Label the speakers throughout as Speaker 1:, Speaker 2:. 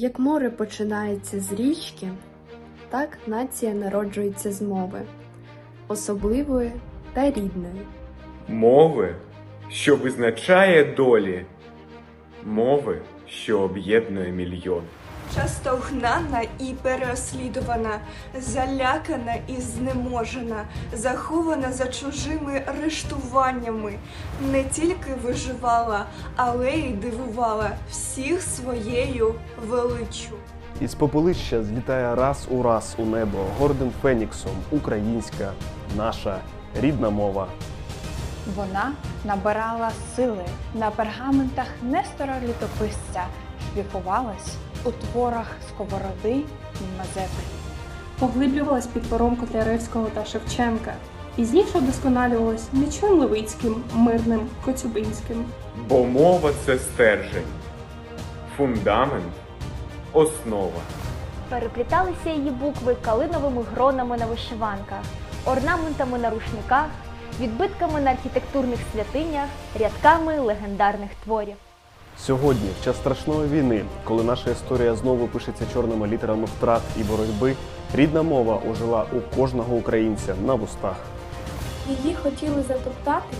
Speaker 1: Як море починається з річки, так нація народжується з мови, особливої та рідної.
Speaker 2: Мови, що визначає долі, мови, що об'єднує мільйон.
Speaker 3: Часто гнана і переслідувана, залякана і знеможена, захована за чужими арештуваннями, не тільки виживала, але й дивувала всіх своєю величчю.
Speaker 4: Із попелища злітає раз у раз у небо гордим феніксом українська, наша рідна мова.
Speaker 5: Вона набирала сили на пергаментах Нестора Літописця, шліфувалась у творах Сковороди і Мазепи.
Speaker 6: поглиблювалась під пером Котляревського та Шевченка. Пізніше вдосконалювалась Нечуєм Левицьким, Мирним, Коцюбинським.
Speaker 2: Бо мова це стержень, фундамент, основа.
Speaker 7: Перепліталися її букви калиновими гронами на вишиванках, орнаментами на рушниках, відбитками на архітектурних святинях, рядками легендарних творів.
Speaker 4: Сьогодні, в час страшної війни, коли наша історія знову пишеться чорними літерами втрат і боротьби, рідна мова ожила у кожного українця на вустах.
Speaker 8: Її хотіли затоптати,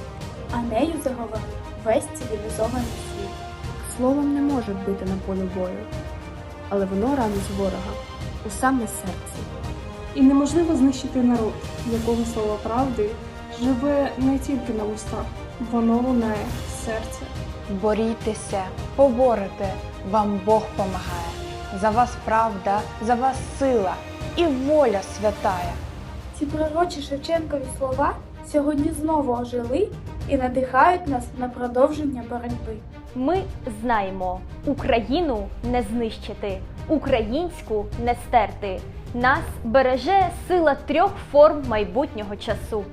Speaker 8: а нею заговорив весь цивілізований світ.
Speaker 1: Словом не може бити на полі бою, але воно ранить ворога у саме серце.
Speaker 6: І неможливо знищити народ, якого слово правди живе не тільки на устах, воно лунає з серця.
Speaker 5: Борітеся, поборете, вам Бог помагає. За вас правда, за вас сила і воля святая.
Speaker 8: Ці пророчі Шевченкові слова сьогодні знову ожили і надихають нас на продовження боротьби.
Speaker 7: Ми знаємо, Україну не знищити, українську не стерти. Нас береже сила трьох форм майбутнього часу.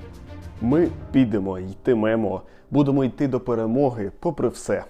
Speaker 4: Ми підемо, йтимемо, будемо йти до перемоги попри все.